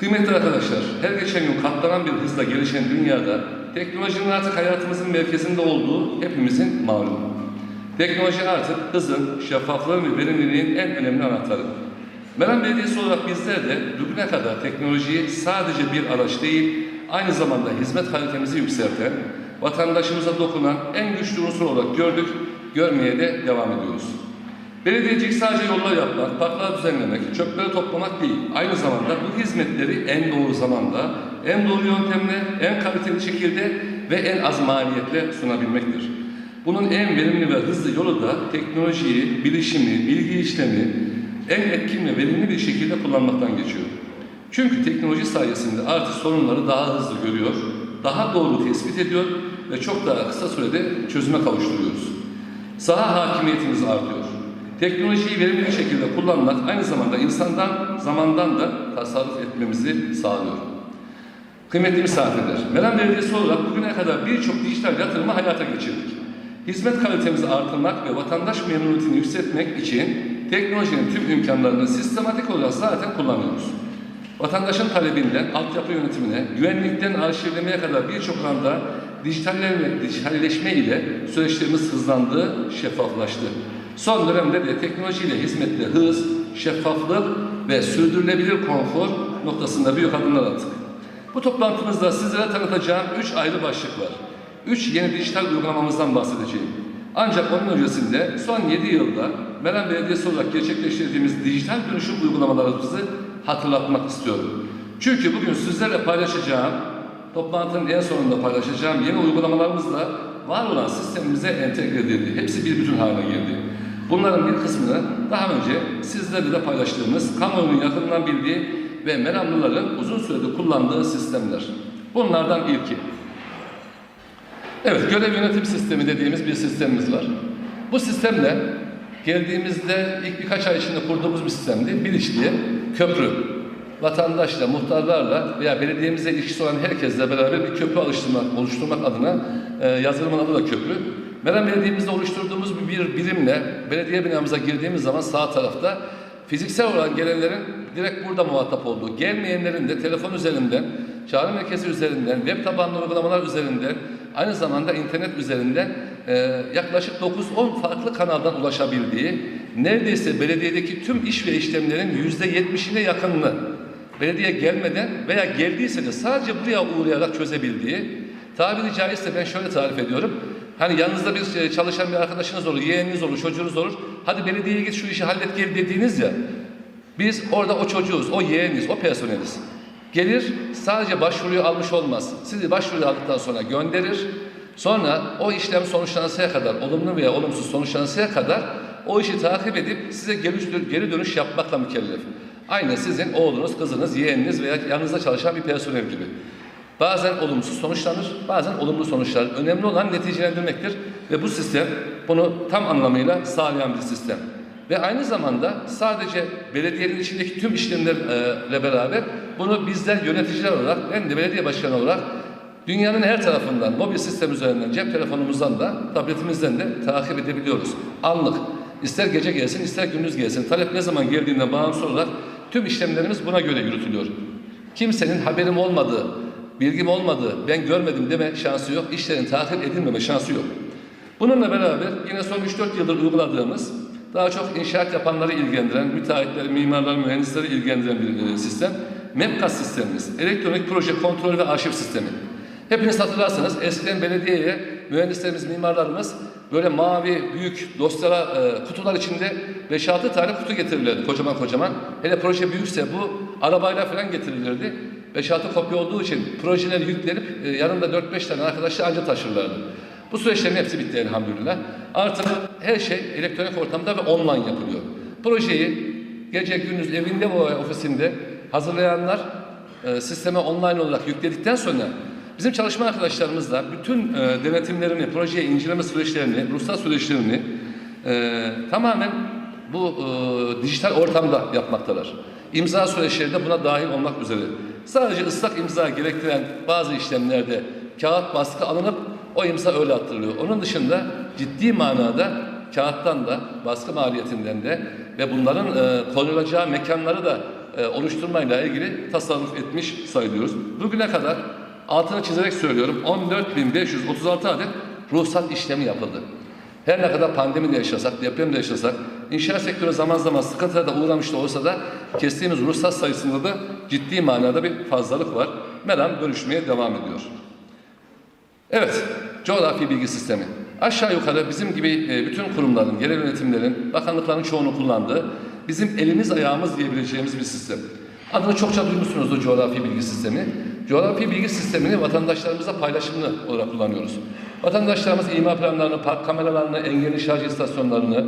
Kıymetli arkadaşlar, her geçen gün katlanan bir hızla gelişen dünyada teknolojinin artık hayatımızın merkezinde olduğu hepimizin malumu. Teknoloji artık hızın, şeffaflığın ve verimliliğin en önemli anahtarı. Meram Belediyesi olarak bizler de bugüne kadar teknolojiyi sadece bir araç değil, aynı zamanda hizmet kalitemizi yükselten, vatandaşımıza dokunan en güçlü unsur olarak gördük, görmeye de devam ediyoruz. Belediyecilik sadece yollar yapmak, parklar düzenlemek, çöpleri toplamak değil. Aynı zamanda bu hizmetleri en doğru zamanda, en doğru yöntemle, en kaliteli şekilde ve en az maliyetle sunabilmektir. Bunun en verimli ve hızlı yolu da teknolojiyi, bilişimi, bilgi işlemi en etkin ve verimli bir şekilde kullanmaktan geçiyor. Çünkü teknoloji sayesinde artık sorunları daha hızlı görüyor, daha doğru tespit ediyor ve çok daha kısa sürede çözüme kavuşturuyoruz. Saha hakimiyetimiz artıyor. Teknolojiyi verimli bir şekilde kullanmak aynı zamanda insandan, zamandan da tasarruf etmemizi sağlıyor. Kıymetli misafirler, Meram Belediyesi olarak bugüne kadar birçok dijital yatırımı hayata geçirdik. Hizmet kalitemizi artırmak ve vatandaş memnuniyetini yükseltmek için teknolojinin tüm imkanlarını sistematik olarak zaten kullanıyoruz. Vatandaşın talebinden altyapı yönetimine, güvenlikten arşivlemeye kadar birçok alanda dijitalleşme, ile süreçlerimiz hızlandı, şeffaflaştı. Son dönemde de teknolojiyle hizmette hız, şeffaflık ve sürdürülebilir konfor noktasında büyük adımlar attık. Bu toplantımızda sizlere tanıtacağım üç ayrı başlık var. Üç yeni dijital uygulamamızdan bahsedeceğim. Ancak onun öncesinde son 7 yılda Meram Belediyesi olarak gerçekleştirdiğimiz dijital dönüşüm uygulamalarımızı hatırlatmak istiyorum. Çünkü bugün sizlerle paylaşacağım, toplantının en sonunda paylaşacağım yeni uygulamalarımızla var olan sistemimize entegre edildi. Hepsi bir bütün haline geldi. Bunların bir kısmını daha önce sizlerle de paylaştığımız, kamuoyunun yakından bildiği ve meramlıların uzun süredir kullandığı sistemler. Bunlardan ilki. Evet, görev yönetim sistemi dediğimiz bir sistemimiz var. Bu sistemle geldiğimizde ilk birkaç ay içinde kurduğumuz bir sistemdi. Bilinçli'ye köprü. Vatandaşla, muhtarlarla veya belediyemize ilişkisi olan herkesle beraber bir köprü oluşturmak, oluşturmak adına e, yazılımın adı da köprü. Meram Belediye'mizde oluşturduğumuz bir, bir birimle belediye binamıza girdiğimiz zaman sağ tarafta fiziksel olarak gelenlerin direkt burada muhatap olduğu, gelmeyenlerin de telefon üzerinden, çağrı merkezi üzerinden, web tabanlı uygulamalar üzerinden, aynı zamanda internet üzerinden e, yaklaşık 9-10 farklı kanaldan ulaşabildiği, neredeyse belediyedeki tüm iş ve işlemlerin %70'ine yakınını belediye gelmeden veya geldiyse de sadece buraya uğrayarak çözebildiği, tabiri caizse ben şöyle tarif ediyorum, Hani yanınızda bir e, çalışan bir arkadaşınız olur, yeğeniniz olur, çocuğunuz olur. Hadi belediyeye git şu işi hallet gel dediğiniz ya. Biz orada o çocuğuz, o yeğeniz, o personeliz. Gelir sadece başvuruyu almış olmaz. Sizi başvuruyu aldıktan sonra gönderir. Sonra o işlem sonuçlanıncaya kadar, olumlu veya olumsuz sonuçlanıncaya kadar o işi takip edip size geri dönüş yapmakla mükellef. Aynı sizin oğlunuz, kızınız, yeğeniniz veya yanınızda çalışan bir personel gibi. Bazen olumsuz sonuçlanır, bazen olumlu sonuçlanır. Önemli olan neticelendirmektir ve bu sistem bunu tam anlamıyla sağlayan bir sistem. Ve aynı zamanda sadece belediyenin içindeki tüm işlemlerle beraber bunu bizler yöneticiler olarak, ben de belediye başkanı olarak dünyanın her tarafından mobil sistem üzerinden, cep telefonumuzdan da, tabletimizden de takip edebiliyoruz. Anlık. İster gece gelsin, ister gündüz gelsin. Talep ne zaman geldiğinden bağımsız olarak tüm işlemlerimiz buna göre yürütülüyor. Kimsenin haberim olmadığı, bilgim olmadı, ben görmedim deme şansı yok. İşlerin takip edilmeme şansı yok. Bununla beraber yine son 3-4 yıldır uyguladığımız daha çok inşaat yapanları ilgilendiren, müteahhitleri, mimarları, mühendisleri ilgilendiren bir e, sistem. MEPKAS sistemimiz, elektronik proje kontrol ve arşiv sistemi. Hepiniz hatırlarsanız eskiden belediyeye mühendislerimiz, mimarlarımız böyle mavi büyük dosyalar, e, kutular içinde 5-6 tane kutu getirirlerdi kocaman kocaman. Hele proje büyükse bu arabayla falan getirilirdi. 5-6 kopya olduğu için projeleri yüklenip e, yanında 4-5 tane arkadaşla anca taşırlardı. Bu süreçlerin hepsi bitti elhamdülillah. Artık her şey elektronik ortamda ve online yapılıyor. Projeyi gece gündüz evinde ve ofisinde hazırlayanlar e, sisteme online olarak yükledikten sonra bizim çalışma arkadaşlarımızla bütün e, denetimlerini, projeye inceleme süreçlerini, ruhsat süreçlerini e, tamamen bu e, dijital ortamda yapmaktalar. İmza süreçleri de buna dahil olmak üzere. Sadece ıslak imza gerektiren bazı işlemlerde kağıt baskı alınıp o imza öyle attırılıyor. Onun dışında ciddi manada kağıttan da baskı maliyetinden de ve bunların e, konulacağı mekanları da e, oluşturmayla ilgili tasarruf etmiş sayılıyoruz. Bugüne kadar altını çizerek söylüyorum 14.536 adet ruhsat işlemi yapıldı. Her ne kadar pandemi de yaşasak, deprem de yaşasak, inşaat sektörü zaman zaman sıkıntılara da uğramış da olsa da kestiğimiz ruhsat sayısında da ciddi manada bir fazlalık var. Meram dönüşmeye devam ediyor. Evet, coğrafi bilgi sistemi. Aşağı yukarı bizim gibi e, bütün kurumların, yerel yönetimlerin, bakanlıkların çoğunu kullandığı bizim elimiz ayağımız diyebileceğimiz bir sistem. Adını çokça duymuşsunuzdur coğrafi bilgi sistemi. Coğrafi bilgi sistemini vatandaşlarımıza paylaşımlı olarak kullanıyoruz. Vatandaşlarımız imar planlarını, park kameralarını, engelli şarj istasyonlarını,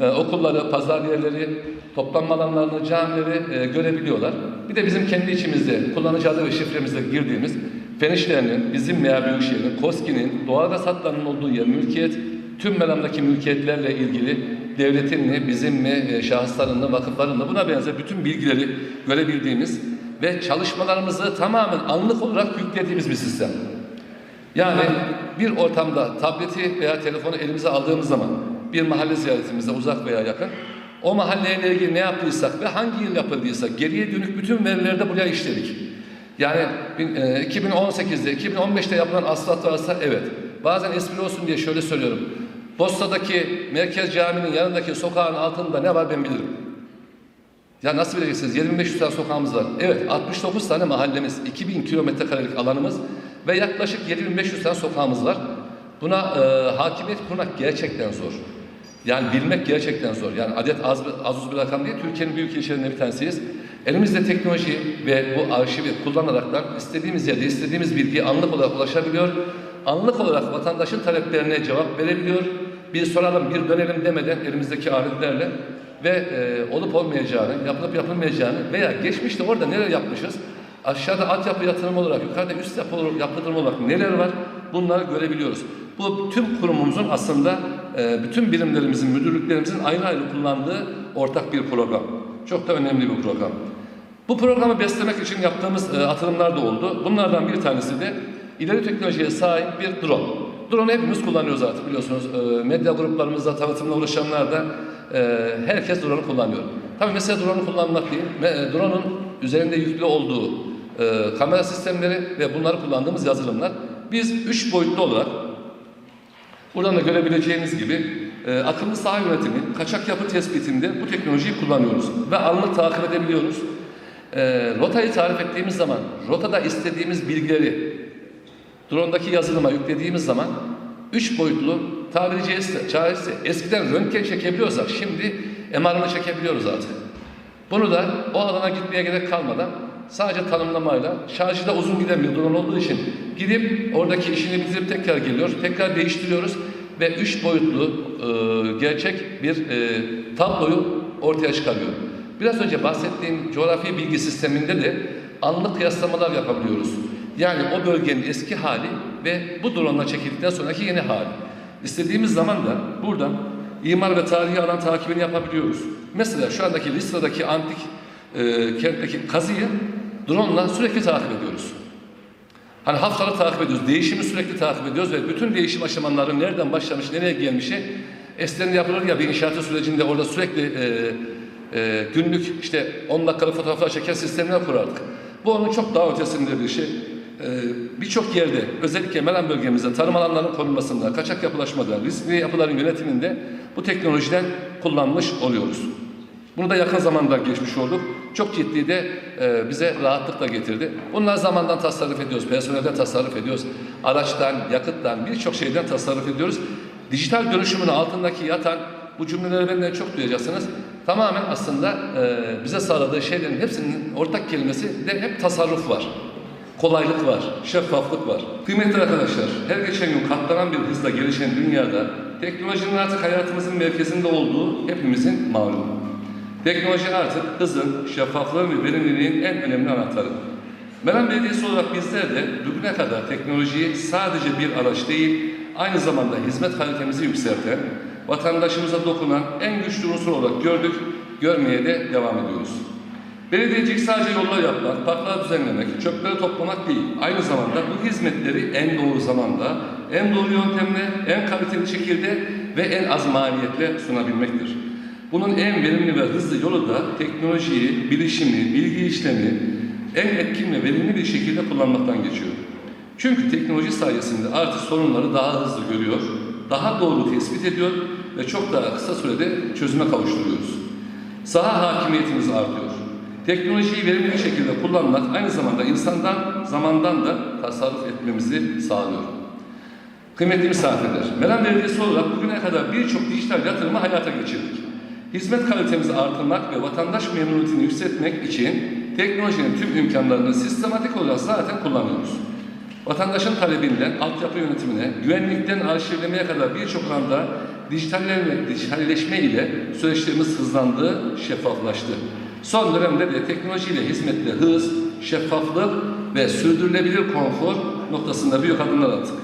e, okulları, pazar yerleri, toplanma alanlarını, camileri e, görebiliyorlar. Bir de bizim kendi içimizde kullanıcı adı ve şifremizle girdiğimiz fen işlerinin, bizim veya Büyükşehir'in, KOSKİ'nin, doğalgaz hatlarının olduğu yer mülkiyet, tüm meramdaki mülkiyetlerle ilgili devletin mi, bizim mi, e, şahısların mı, vakıfların mı buna benzer bütün bilgileri görebildiğimiz ve çalışmalarımızı tamamen anlık olarak yüklediğimiz bir sistem. Yani bir ortamda tableti veya telefonu elimize aldığımız zaman bir mahalle ziyaretimizde uzak veya yakın o mahalleyle ilgili ne yaptıysak ve hangi yıl yapıldıysa geriye dönük bütün verileri de buraya işledik. Yani bin- e, 2018'de, 2015'te yapılan asfalt varsa evet. Bazen espri olsun diye şöyle söylüyorum. Bosta'daki Merkez Camii'nin yanındaki sokağın altında ne var ben bilirim. Ya nasıl bileceksiniz? 7500 tane sokağımız var. Evet 69 tane mahallemiz, 2000 kilometre karelik alanımız ve yaklaşık 7500 tane sokağımız var. Buna e, hakimiyet kurmak gerçekten zor. Yani bilmek gerçekten zor. Yani adet az, az uz bir rakam değil. Türkiye'nin büyük ilçelerinden bir tanesiyiz. Elimizde teknoloji ve bu arşivi kullanaraktan istediğimiz yerde istediğimiz bilgiye anlık olarak ulaşabiliyor. Anlık olarak vatandaşın taleplerine cevap verebiliyor. Bir soralım, bir dönelim demeden elimizdeki aletlerle ve e, olup olmayacağını, yapılıp yapılmayacağını veya geçmişte orada neler yapmışız, aşağıda altyapı yatırım olarak, yukarıda üst yapı olarak, yatırım olarak neler var bunları görebiliyoruz. Bu tüm kurumumuzun aslında bütün birimlerimizin, müdürlüklerimizin ayrı ayrı kullandığı ortak bir program. Çok da önemli bir program. Bu programı beslemek için yaptığımız e, atılımlar da oldu. Bunlardan bir tanesi de ileri teknolojiye sahip bir drone. Drone'u hepimiz kullanıyoruz artık biliyorsunuz. E, medya gruplarımızda, tanıtımla uğraşanlar da e, herkes drone'u kullanıyor. Tabii mesela drone'u kullanmak değil, e, drone'un üzerinde yüklü olduğu kamera sistemleri ve bunları kullandığımız yazılımlar. Biz üç boyutlu olarak Buradan da görebileceğiniz gibi e, akıllı saha yönetimi, kaçak yapı tespitinde bu teknolojiyi kullanıyoruz ve anlık takip edebiliyoruz. E, rotayı tarif ettiğimiz zaman, rotada istediğimiz bilgileri drone'daki yazılıma yüklediğimiz zaman üç boyutlu tabiri caizse, eskiden röntgen çekebiliyorsak şimdi MR'ını çekebiliyoruz artık. Bunu da o alana gitmeye gerek kalmadan sadece tanımlamayla şarjı da uzun giden bir drone olduğu için gidip oradaki işini bitirip tekrar geliyor. Tekrar değiştiriyoruz ve üç boyutlu e, gerçek bir e, tabloyu ortaya çıkarıyor. Biraz önce bahsettiğim coğrafi bilgi sisteminde de anlık kıyaslamalar yapabiliyoruz. Yani o bölgenin eski hali ve bu drone'la çekildikten sonraki yeni hali. İstediğimiz zaman da buradan imar ve tarihi alan takibini yapabiliyoruz. Mesela şu andaki Listra'daki antik e, kentteki kazıyı drone'la sürekli takip ediyoruz. Hani haftalık takip ediyoruz, değişimi sürekli takip ediyoruz ve bütün değişim aşamaları nereden başlamış, nereye gelmişi eskiden yapılır ya bir inşaatı sürecinde orada sürekli e, e, günlük işte 10 dakikalık fotoğraflar çeken sistemler kurardık. Bu onun çok daha ötesinde bir şey. E, Birçok yerde özellikle Meram bölgemizde tarım alanlarının korunmasında, kaçak yapılaşmada, riskli yapıların yönetiminde bu teknolojiden kullanmış oluyoruz. Bunu da yakın zamanda geçmiş olduk. Çok ciddi de e, bize rahatlık da getirdi. Bunlar zamandan tasarruf ediyoruz, personelden tasarruf ediyoruz, araçtan, yakıttan, birçok şeyden tasarruf ediyoruz. Dijital dönüşümün altındaki yatan bu cümleleri benden çok duyacaksınız. Tamamen aslında e, bize sağladığı şeylerin hepsinin ortak kelimesi de hep tasarruf var. Kolaylık var, şeffaflık var. Kıymetli arkadaşlar, her geçen gün katlanan bir hızla gelişen dünyada teknolojinin artık hayatımızın merkezinde olduğu hepimizin malumu. Teknoloji artık hızın, şeffaflığın ve verimliliğin en önemli anahtarı. Meram Belediyesi olarak bizler de bugüne kadar teknolojiyi sadece bir araç değil, aynı zamanda hizmet kalitemizi yükselten, vatandaşımıza dokunan en güçlü unsur olarak gördük, görmeye de devam ediyoruz. Belediyecilik sadece yollar yapmak, parklar düzenlemek, çöpleri toplamak değil, aynı zamanda bu hizmetleri en doğru zamanda, en doğru yöntemle, en kaliteli şekilde ve en az maliyetle sunabilmektir. Bunun en verimli ve hızlı yolu da teknolojiyi, bilişimi, bilgi işlemi en etkin ve verimli bir şekilde kullanmaktan geçiyor. Çünkü teknoloji sayesinde artık sorunları daha hızlı görüyor, daha doğru tespit ediyor ve çok daha kısa sürede çözüme kavuşturuyoruz. Saha hakimiyetimiz artıyor. Teknolojiyi verimli bir şekilde kullanmak aynı zamanda insandan, zamandan da tasarruf etmemizi sağlıyor. Kıymetli misafirler, Meram Belediyesi olarak bugüne kadar birçok dijital yatırımı hayata geçirdik. Hizmet kalitemizi artırmak ve vatandaş memnuniyetini yükseltmek için teknolojinin tüm imkanlarını sistematik olarak zaten kullanıyoruz. Vatandaşın talebinden altyapı yönetimine, güvenlikten arşivlemeye kadar birçok alanda dijitalleşme, ile süreçlerimiz hızlandı, şeffaflaştı. Son dönemde de teknolojiyle hizmetle hız, şeffaflık ve sürdürülebilir konfor noktasında büyük adımlar attık.